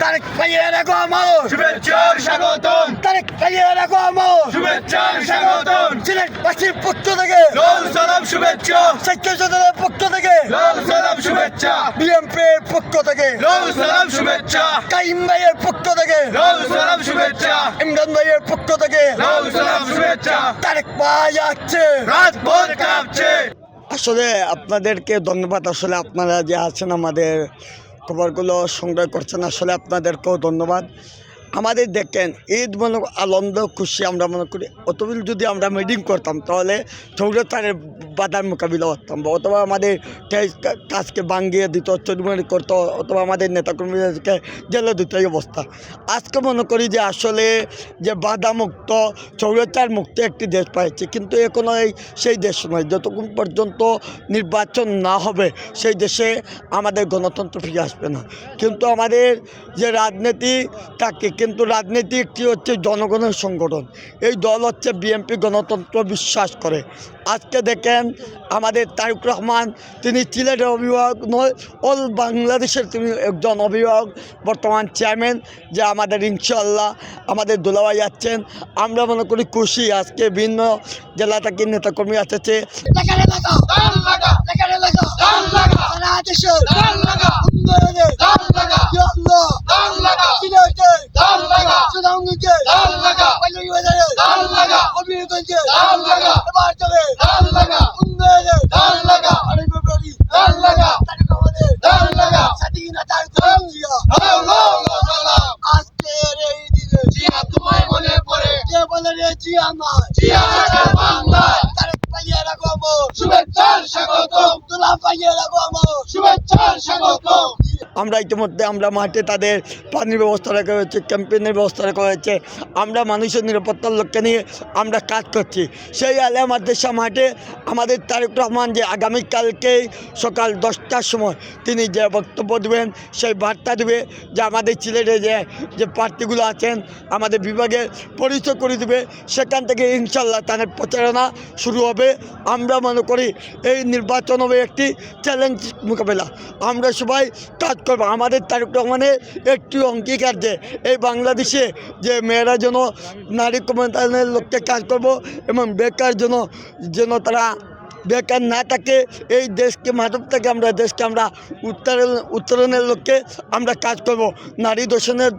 তারেক ভাইয়ের আগমন শুভেচ্ছার স্বাগতম। তারেক ভাইয়ের আগমন শুভেচ্ছার স্বাগতম। সিলেটবাসীর পক্ষ থেকে। লাল সালাম শুভেচ্ছা। সাইকেল স্বেচ্ছাসেবকের পক্ষ থেকে। লাল সালাম শুভেচ্ছা। বিএমপির পক্ষ থেকে। লাল সালাম শুভেচ্ছা। কাইম ভাইয়ের পক্ষ থেকে। লাল সালাম শুভেচ্ছা। ইমরান ভাইয়ের পক্ষ থেকে। লাল সালাম শুভেচ্ছা। তারেক ভাই আছে রাজপথ কাঁপছে। আসলে আপনাদেরকে ধন্যবাদ। আসলে আপনারা যে আছেন আমাদের খবরগুলো সংগ্রহ করছেন আসলে আপনাদেরকেও ধন্যবাদ। আমাদের দেখেন, ঈদ মনে আনন্দ, খুশি আমরা মনে করি। অতবিল যদি আমরা মিটিং করতাম, তাহলে চৌরাচারের বাধার মোকাবিলা করতাম অথবা আমাদের কাজকে ভাঙ্গিয়ে দিত, চুরমারি করতো, অথবা আমাদের নেতাকর্মীদেরকে জেলে দিত এই অবস্থা। আজকে মনে করি যে আসলে যে বাধামুক্ত চৌরাচার মুক্ত একটি দেশ পাইছে, কিন্তু এখনও এই সেই দেশ নয়। যতক্ষণ পর্যন্ত নির্বাচন না হবে, সেই দেশে আমাদের গণতন্ত্র ফিরে আসবে না। কিন্তু আমাদের যে রাজনীতি থাকে কিন্তু রাজনীতি একটি হচ্ছে জনগণের সংগঠন। এই দল হচ্ছে বিএনপি গণতন্ত্র বিশ্বাস করে। আজকে দেখেন আমাদের তারুক রহমান তিনি সিলেটের অভিভাবক নয় অল বাংলাদেশের তিনি একজন অভিভাবক বর্তমান চেয়ারম্যান যে আমাদের ইনশাল্লাহ আমাদের দোলাভাই যাচ্ছেন আমরা মনে করি খুশি আজকে ভিন্ন জেলা থেকে নেতাকর্মী আসছে লাগারে বলে রে বাংলা তারেক পাইয়ে রাখব শুভেচ্ছার স্বাগতম তোলা পাইয়ে রাখব শুভেচ্ছা স্বাগতম আমরা ইতিমধ্যে আমরা মাঠে তাদের পানির ব্যবস্থা রাখা হয়েছে ক্যাম্পেনের ব্যবস্থা রাখা হয়েছে। আমরা মানুষের নিরাপত্তার লক্ষ্যে নিয়ে আমরা কাজ করছি। সেই আলিয়া মাদ্রাসা মাঠে আমাদের তারেক রহমান যে আগামীকালকেই সকাল দশটার সময় তিনি যে বক্তব্য দেবেন, সেই বার্তা দেবে যে আমাদের সিলেটে যে যে প্রার্থীগুলো আছেন, আমাদের বিভাগে পরিচয় করে দেবে। সেখান থেকে ইনশাল্লাহ তাদের প্রচারণা শুরু হবে। আমরা মনে করি এই নির্বাচন হবে একটি চ্যালেঞ্জ মোকাবেলা। আমরা সবাই কাজ করব আমাদের তারেক রহমানের একটি অঙ্গীকার যে এই বাংলাদেশে যে মেয়েরা যেন নারী ক্ষমতায়নের লক্ষ্যে কাজ করব এবং বেকার যেন যেন তারা বেকার না থাকে, এই দেশকে মাধব থেকে আমরা, দেশকে আমরা উত্তরণ, উত্তরণের লক্ষ্যে আমরা কাজ করব। নারী দর্শনের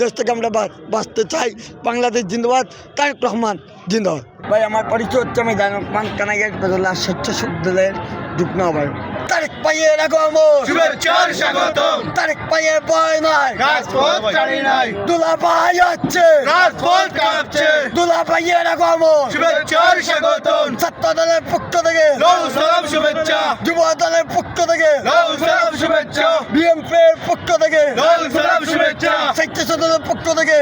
দেশ থেকে আমরা বাঁচতে চাই। বাংলাদেশ জিন্দাবাদ। তারেক রহমান, জিন্দাবাদ। ভাই, আমার পরিচয় হচ্ছে আমি জানকমান কানাইয়ের বেদলা স্বেচ্ছাসেবক যুগ্ম আহ্বায়ক। পাইয়ের আগমন শুভেচ্ছার স্বাগতম। তারেক পাইয়ের ভয় নাই। রাজপথ ছাড়ি নাই। দুলা ভাই হচ্ছে রাজপথ কাঁপছে। দুলা ভাইয়ের আগমন শুভেচ্ছার স্বাগতম। ছাত্র দলের পক্ষ থেকে। সালাম শুভেচ্ছা। যুব দলের পক্ষ থেকে। সালাম শুভেচ্ছা। বিএনপির পক্ষ থেকে। সালাম শুভেচ্ছা। স্বেচ্ছাসেবকের পক্ষ থেকে।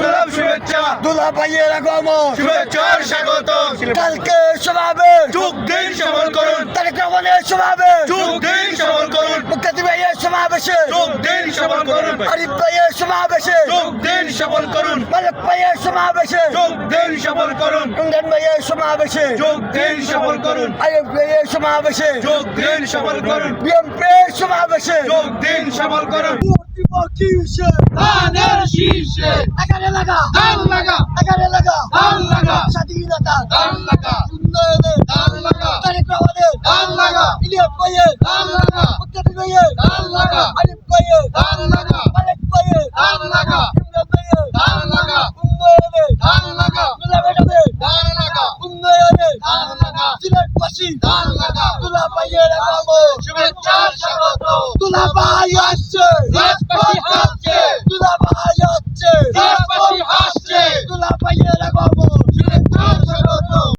সালাম শুভেচ্ছা। দুলা ভাইয়ের আগমন শুভেচ্ছার স্বাগতম। কালকে সমাবেশ যুগ দিন সফল করুন। তারেক রহমানের সমাবেশ যুগ দিন সফল করুন। মুখ্যমন্ত্রী ভাইয়ের সমাবেশে যুগ দিন সফল করুন। আরিফ ভাইয়ের সমাবেশে যুগ দিন সফল করুন। মালিক ভাইয়ের সমাবেশে যোগ দিন সফল করুন। ইমরান ভাইয়ের সমাবেশে যোগ দিন সফল করুন। আরিফ ভাইয়ের সমাবেশে যোগ দিন সফল করুন। বিএনপির সমাবেশে যোগ দিন করুন। ধানের শীর্ষে ধান লাগা। જોઈએ.